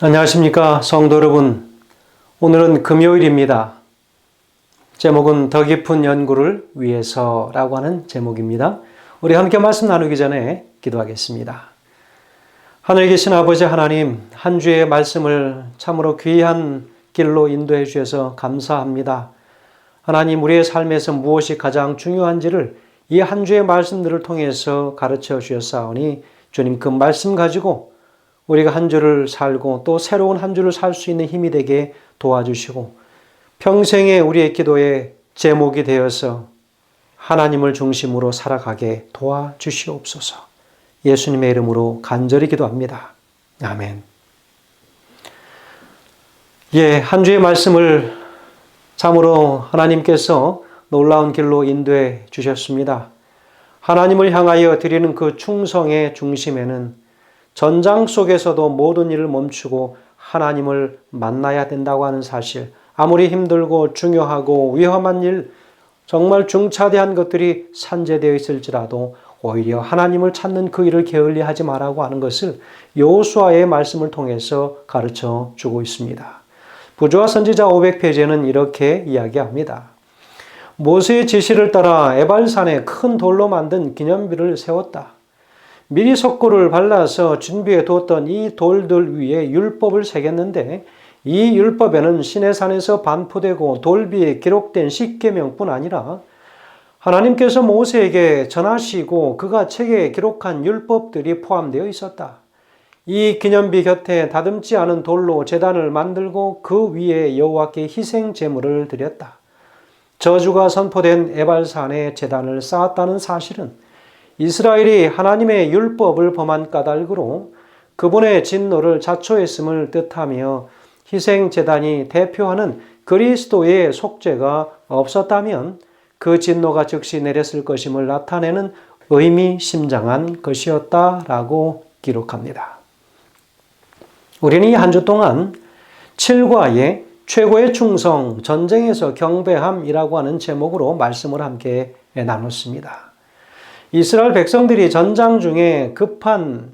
안녕하십니까 성도 여러분. 오늘은 금요일입니다. 제목은 더 깊은 연구를 위해서라고 하는 제목입니다. 우리 함께 말씀 나누기 전에 기도하겠습니다. 하늘에 계신 아버지 하나님, 한 주의 말씀을 참으로 귀한 길로 인도해 주셔서 감사합니다. 하나님, 우리의 삶에서 무엇이 가장 중요한지를 이 한 주의 말씀들을 통해서 가르쳐 주셨사오니 주님 그 말씀 가지고 우리가 한 주를 살고 또 새로운 한 주를 살 수 있는 힘이 되게 도와주시고 평생의 우리의 기도의 제목이 되어서 하나님을 중심으로 살아가게 도와주시옵소서. 예수님의 이름으로 간절히 기도합니다. 아멘. 예, 한 주의 말씀을 참으로 하나님께서 놀라운 길로 인도해 주셨습니다. 하나님을 향하여 드리는 그 충성의 중심에는 전장 속에서도 모든 일을 멈추고 하나님을 만나야 된다고 하는 사실, 아무리 힘들고 중요하고 위험한 일, 정말 중차대한 것들이 산재되어 있을지라도 오히려 하나님을 찾는 그 일을 게을리 하지 말라고 하는 것을 여호수아의 말씀을 통해서 가르쳐 주고 있습니다. 부조와 선지자 500페이지에는 이렇게 이야기합니다. 모세의 지시를 따라 에발산에 큰 돌로 만든 기념비를 세웠다. 미리 석고를 발라서 준비해 두었던 이 돌들 위에 율법을 새겼는데 이 율법에는 시내산에서 반포되고 돌비에 기록된 십계명뿐 아니라 하나님께서 모세에게 전하시고 그가 책에 기록한 율법들이 포함되어 있었다. 이 기념비 곁에 다듬지 않은 돌로 제단을 만들고 그 위에 여호와께 희생 제물을 드렸다. 저주가 선포된 에발산에 제단을 쌓았다는 사실은 이스라엘이 하나님의 율법을 범한 까닭으로 그분의 진노를 자초했음을 뜻하며 희생 제단이 대표하는 그리스도의 속죄가 없었다면 그 진노가 즉시 내렸을 것임을 나타내는 의미심장한 것이었다라고 기록합니다. 우리는 이 한 주 동안 7과의 최고의 충성, 전쟁에서 경배함이라고 하는 제목으로 말씀을 함께 나눴습니다. 이스라엘 백성들이 전장 중에 급한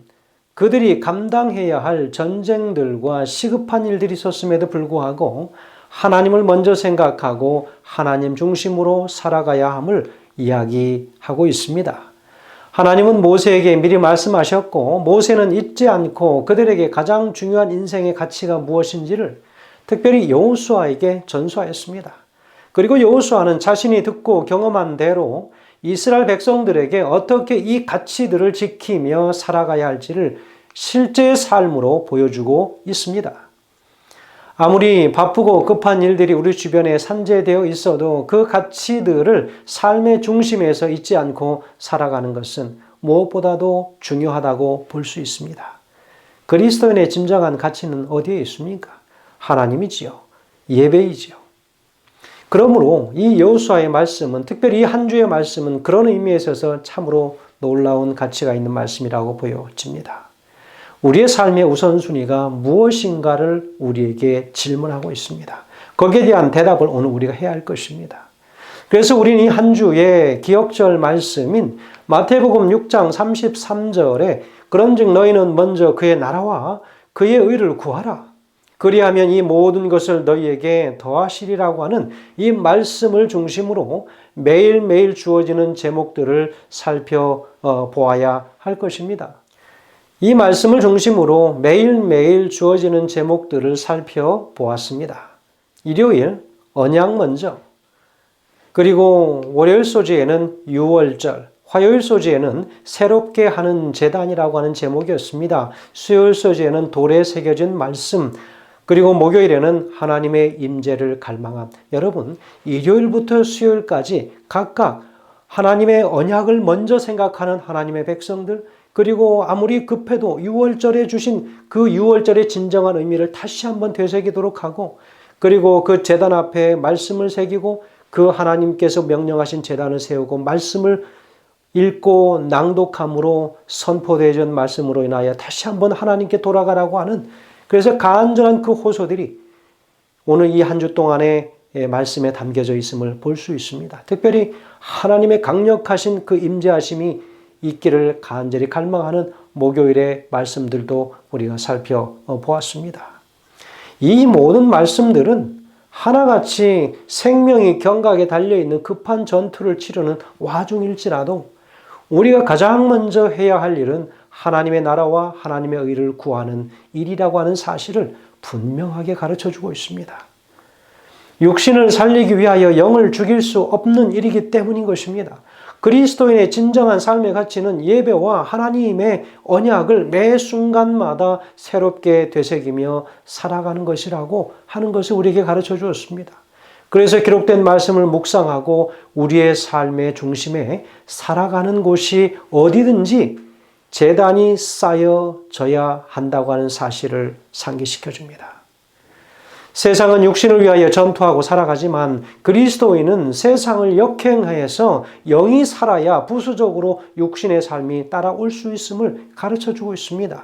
그들이 감당해야 할 전쟁들과 시급한 일들이 있었음에도 불구하고 하나님을 먼저 생각하고 하나님 중심으로 살아가야 함을 이야기하고 있습니다. 하나님은 모세에게 미리 말씀하셨고 모세는 잊지 않고 그들에게 가장 중요한 인생의 가치가 무엇인지를 특별히 여호수아에게 전수하였습니다. 그리고 여호수아는 자신이 듣고 경험한 대로 이스라엘 백성들에게 어떻게 이 가치들을 지키며 살아가야 할지를 실제 삶으로 보여주고 있습니다. 아무리 바쁘고 급한 일들이 우리 주변에 산재되어 있어도 그 가치들을 삶의 중심에서 잊지 않고 살아가는 것은 무엇보다도 중요하다고 볼 수 있습니다. 그리스도인의 진정한 가치는 어디에 있습니까? 하나님이지요. 예배이지요. 그러므로 이 여호수아의 말씀은 특별히 이 한 주의 말씀은 그런 의미에 있어서 참으로 놀라운 가치가 있는 말씀이라고 보여집니다. 우리의 삶의 우선순위가 무엇인가를 우리에게 질문하고 있습니다. 거기에 대한 대답을 오늘 우리가 해야 할 것입니다. 그래서 우리는 이 한 주의 기억절 말씀인 마태복음 6장 33절에 그런즉 너희는 먼저 그의 나라와 그의 의를 구하라. 그리하면 이 모든 것을 너희에게 더하시리라고 하는 이 말씀을 중심으로 매일매일 주어지는 제목들을 살펴보아야 할 것입니다. 이 말씀을 중심으로 매일매일 주어지는 제목들을 살펴보았습니다. 일요일, 언약 먼저, 그리고 월요일 소지에는 6월절, 화요일 소지에는 새롭게 하는 재단이라고 하는 제목이었습니다. 수요일 소지에는 돌에 새겨진 말씀, 그리고 목요일에는 하나님의 임재를 갈망함. 여러분, 일요일부터 수요일까지 각각 하나님의 언약을 먼저 생각하는 하나님의 백성들, 그리고 아무리 급해도 6월절에 주신 그 6월절의 진정한 의미를 다시 한번 되새기도록 하고, 그리고 그 재단 앞에 말씀을 새기고, 그 하나님께서 명령하신 재단을 세우고, 말씀을 읽고 낭독함으로 선포되어진 말씀으로 인하여 다시 한번 하나님께 돌아가라고 하는 그래서 간절한 그 호소들이 오늘 이 한 주 동안의 말씀에 담겨져 있음을 볼 수 있습니다. 특별히 하나님의 강력하신 그 임재하심이 있기를 간절히 갈망하는 목요일의 말씀들도 우리가 살펴보았습니다. 이 모든 말씀들은 하나같이 생명이 경각에 달려있는 급한 전투를 치르는 와중일지라도 우리가 가장 먼저 해야 할 일은 하나님의 나라와 하나님의 의를 구하는 일이라고 하는 사실을 분명하게 가르쳐 주고 있습니다. 육신을 살리기 위하여 영을 죽일 수 없는 일이기 때문인 것입니다. 그리스도인의 진정한 삶의 가치는 예배와 하나님의 언약을 매 순간마다 새롭게 되새기며 살아가는 것이라고 하는 것을 우리에게 가르쳐 주었습니다. 그래서 기록된 말씀을 묵상하고 우리의 삶의 중심에 살아가는 곳이 어디든지 재단이 쌓여져야 한다고 하는 사실을 상기시켜 줍니다. 세상은 육신을 위하여 전투하고 살아가지만 그리스도인은 세상을 역행하여서 영이 살아야 부수적으로 육신의 삶이 따라올 수 있음을 가르쳐 주고 있습니다.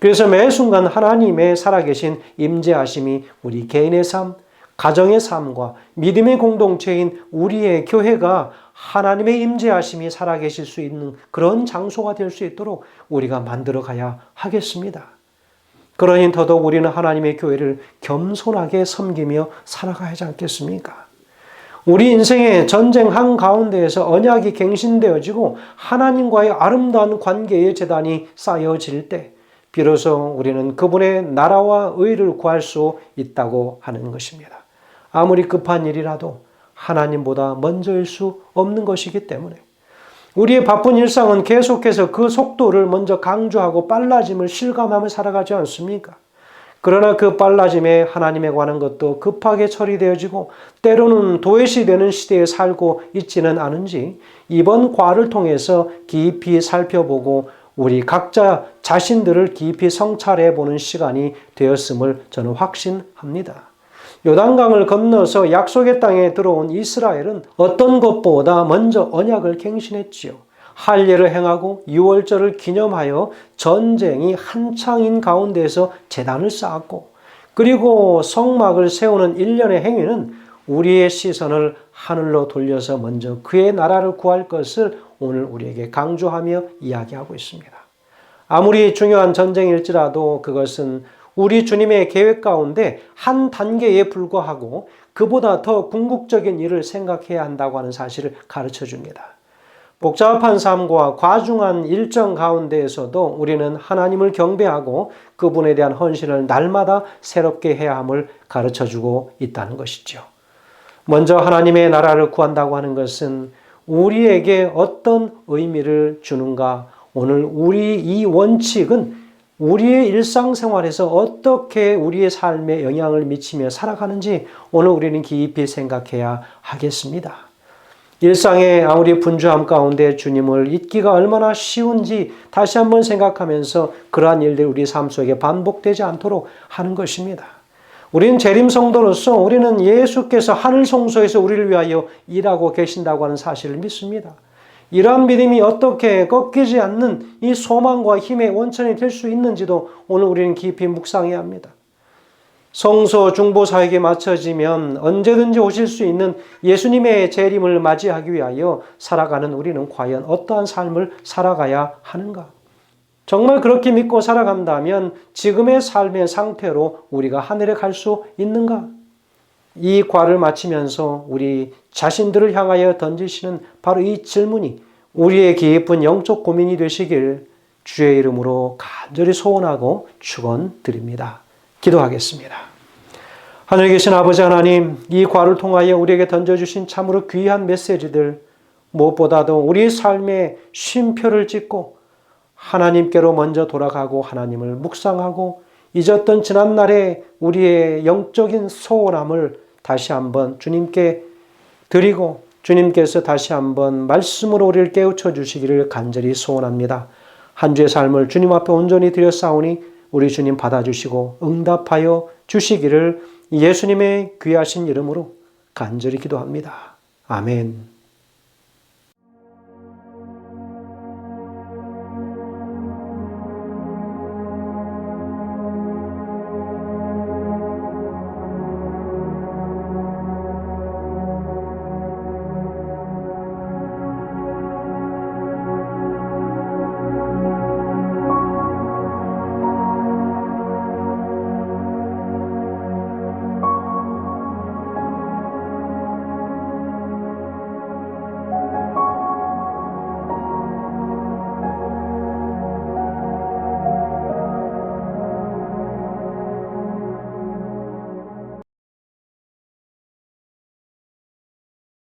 그래서 매 순간 하나님의 살아계신 임재하심이 우리 개인의 삶, 가정의 삶과 믿음의 공동체인 우리의 교회가 하나님의 임재하심이 살아계실 수 있는 그런 장소가 될 수 있도록 우리가 만들어 가야 하겠습니다. 그러니 더더욱 우리는 하나님의 교회를 겸손하게 섬기며 살아가야 하지 않겠습니까? 우리 인생의 전쟁 한 가운데에서 언약이 갱신되어지고 하나님과의 아름다운 관계의 재단이 쌓여질 때 비로소 우리는 그분의 나라와 의를 구할 수 있다고 하는 것입니다. 아무리 급한 일이라도 하나님보다 먼저일 수 없는 것이기 때문에 우리의 바쁜 일상은 계속해서 그 속도를 먼저 강조하고 빨라짐을 실감하며 살아가지 않습니까? 그러나 그 빨라짐에 하나님에 관한 것도 급하게 처리되어지고 때로는 도외시되는 시대에 살고 있지는 않은지 이번 과를 통해서 깊이 살펴보고 우리 각자 자신들을 깊이 성찰해 보는 시간이 되었음을 저는 확신합니다. 요단강을 건너서 약속의 땅에 들어온 이스라엘은 어떤 것보다 먼저 언약을 갱신했지요. 할례를 행하고 유월절을 기념하여 전쟁이 한창인 가운데서 재단을 쌓았고 그리고 성막을 세우는 일련의 행위는 우리의 시선을 하늘로 돌려서 먼저 그의 나라를 구할 것을 오늘 우리에게 강조하며 이야기하고 있습니다. 아무리 중요한 전쟁일지라도 그것은 우리 주님의 계획 가운데 한 단계에 불과하고 그보다 더 궁극적인 일을 생각해야 한다고 하는 사실을 가르쳐 줍니다. 복잡한 삶과 과중한 일정 가운데에서도 우리는 하나님을 경배하고 그분에 대한 헌신을 날마다 새롭게 해야 함을 가르쳐 주고 있다는 것이죠. 먼저 하나님의 나라를 구한다고 하는 것은 우리에게 어떤 의미를 주는가? 오늘 우리 이 원칙은 우리의 일상생활에서 어떻게 우리의 삶에 영향을 미치며 살아가는지 오늘 우리는 깊이 생각해야 하겠습니다. 일상의 아무리 분주함 가운데 주님을 잊기가 얼마나 쉬운지 다시 한번 생각하면서 그러한 일들이 우리 삶 속에 반복되지 않도록 하는 것입니다. 우리는 재림 성도로서 우리는 예수께서 하늘 성소에서 우리를 위하여 일하고 계신다고 하는 사실을 믿습니다. 이러한 믿음이 어떻게 꺾이지 않는 이 소망과 힘의 원천이 될 수 있는지도 오늘 우리는 깊이 묵상해야 합니다. 성소 중보사에게 맞춰지면 언제든지 오실 수 있는 예수님의 재림을 맞이하기 위하여 살아가는 우리는 과연 어떠한 삶을 살아가야 하는가? 정말 그렇게 믿고 살아간다면 지금의 삶의 상태로 우리가 하늘에 갈 수 있는가? 이 과를 마치면서 우리 자신들을 향하여 던지시는 바로 이 질문이 우리의 깊은 영적 고민이 되시길 주의 이름으로 간절히 소원하고 축원드립니다. 기도하겠습니다. 하늘에 계신 아버지 하나님, 이 과를 통하여 우리에게 던져주신 참으로 귀한 메시지들, 무엇보다도 우리 삶의 쉼표를 찍고 하나님께로 먼저 돌아가고 하나님을 묵상하고 잊었던 지난날의 우리의 영적인 소원함을 다시 한번 주님께 드리고 주님께서 다시 한번 말씀으로 우리를 깨우쳐 주시기를 간절히 소원합니다. 한 주의 삶을 주님 앞에 온전히 드렸사오니 우리 주님 받아주시고 응답하여 주시기를 예수님의 귀하신 이름으로 간절히 기도합니다. 아멘.